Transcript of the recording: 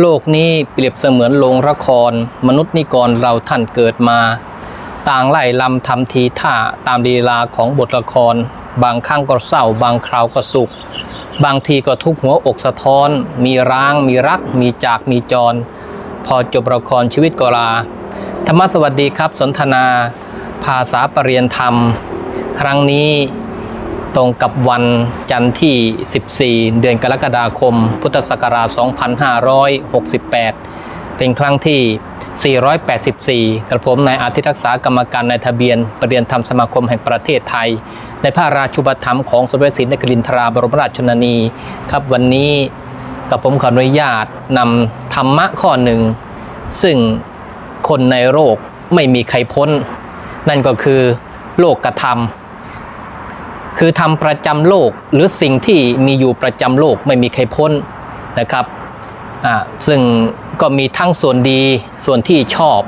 โลกนี้เปรียบเสมือนโรงละคร มนุษย์นิกรเราท่านเกิดมา ต่างไล่ลำทำทีท่าตามลีลาของบทละคร บางครั้งก็เศร้า บางคราวก็สุข บางทีก็ทุกข์หัวอกสะท้อน มีร้าง มีรัก มีจากมีจร พอจบละครชีวิตก็ลา ธรรมสวัสดีครับสนทนา ภาษาปรริยนธรรม ครั้งนี้ ตรงกับวันจันทร์ที่ 14 เดือนกรกฎาคม พุทธศักราช 2568 เป็นครั้งที่ 484 กระผมนายอาทิตย์รักษากรรมการในทะเบียน ประเริยนธรรมสมาคมแห่งประเทศไทย ในพระราชุปถัมภ์ของสมเด็จศรีนครินทราบรมราชชนนี ครับวันนี้กับผมขออนุญาตนำธรรมะข้อหนึ่ง ซึ่งคนในโลกไม่มีใครพ้น นั่นก็คือโลกกระทำ คือทำประจำโลกหรือสิ่งที่มีอยู่ประจำโลกไม่มีใครพ้นนะครับอ่าซึ่งก็มีทั้งส่วนดีส่วนที่ชอบ